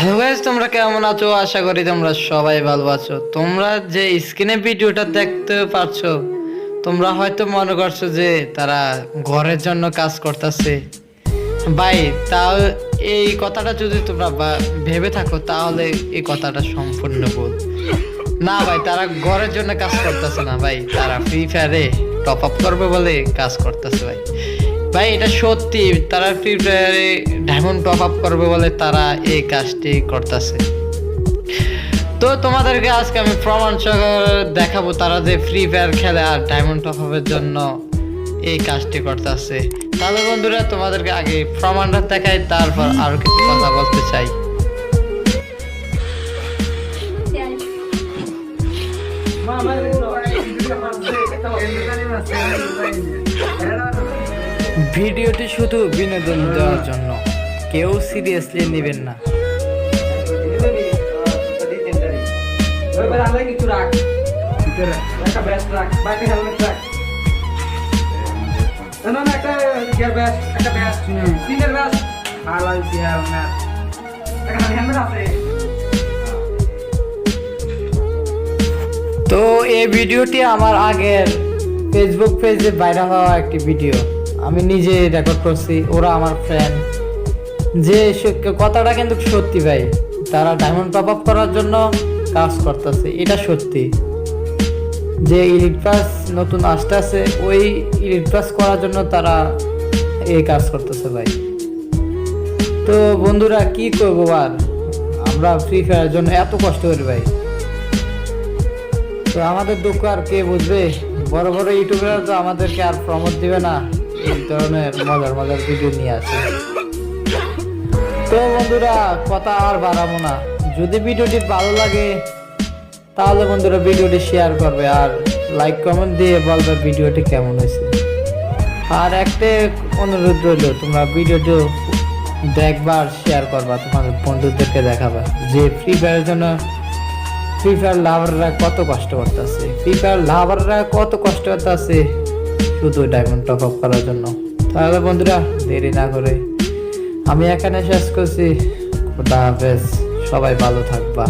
Hello guys তোমরা কেমন আছো? আশা করি তোমরা সবাই ভালো আছো। তোমরা যে স্ক্রিনে ভিডিওটা দেখতে পারছ তোমরা হয়তো মনে করছ যে তারা ঘরের জন্য কাজ করতেছে। ভাই, তাও এই কথাটা যদি তোমরা ভেবে থাকো, তাহলে এই কথাটা সম্পূর্ণ ভুল। না ভাই, তারা ঘরের জন্য কাজ করতেছে না ভাই, তারা ফ্রি ফায়ারে টপ আপ করবে বলে কাজ করতেছে ভাই। ভাই এটা সত্যি তারা ফ্রি ফায়ারে ডায়মন্ড টপ আপ করবে বলে তারা এই কাজটি করতেছে তো তোমাদেরকে আজকে আমি প্রমাণ সহ দেখাবো তারা যে ফ্রি ফায়ার খেলে আর ডায়মন্ড টপ আপের জন্য এই কাজটি করতেছে তাহলে বন্ধুরা তোমাদেরকে আগে প্রমাণটা দেখাই তারপর আরও কিছু কথা বলতে চাই ভিডিওটি শুধু বিনোদন দেওয়ার জন্য। কেউ সিরিয়াসলি নেবেন না। তো এই ভিডিওটি আমার আগের ফেসবুক পেজে ভাইরাল হওয়া একটি ভিডিও আমি নিজে রেকর্ড করছি, ওরা আমার ফ্রেন্ড যে কথাটা কিন্তু সত্যি ভাই, তারা ডায়মন্ড টপ আপ করার জন্য কাজ করতেছে, এটা সত্যি। যে ইলিট প্লাস নতুন আসতে আছে ওই ইলিট প্লাস করার জন্য তারা এই কাজ করতেছে ভাই। তো বন্ধুরা, কি করব আর? আমরা ফ্রি ফায়ারের জন্য এত কষ্ট করি ভাই। তো আমাদের দুঃখ আর কে বুঝবে? বড় বড় ইউটিউবাররা তো আমাদেরকে আর প্রমোট দিবে না। এই ধরনের মজার মজার ভিডিও নিয়ে আসে তো বন্ধুরা, কথা আর বাড়াবো না। যদি ভিডিওটি ভালো লাগে, তাহলে বন্ধুরা ভিডিওটি শেয়ার করবে আর লাইক কমেন্ট দিয়ে বলবে ভিডিওটি কেমন হয়েছে। আর একটা অনুরোধ রইল, তোমরা ভিডিওটি দেখবা আর শেয়ার করবা, তোমাদের বন্ধুদেরকে দেখাবা। যে ফ্রি ফায়ারের জন্য ফ্রি ফায়ার লাভাররা কত কষ্ট করতেছে ফ্রি ফায়ার লাভাররা কত কষ্ট করতেছে শুধু ডায়মন্ড টপ আপ করার জন্য। তাহলে বন্ধুরা, দেরি না করে আমি এখানে শেষ করছি। খোদা হাফেজ, সবাই ভালো থাকবা।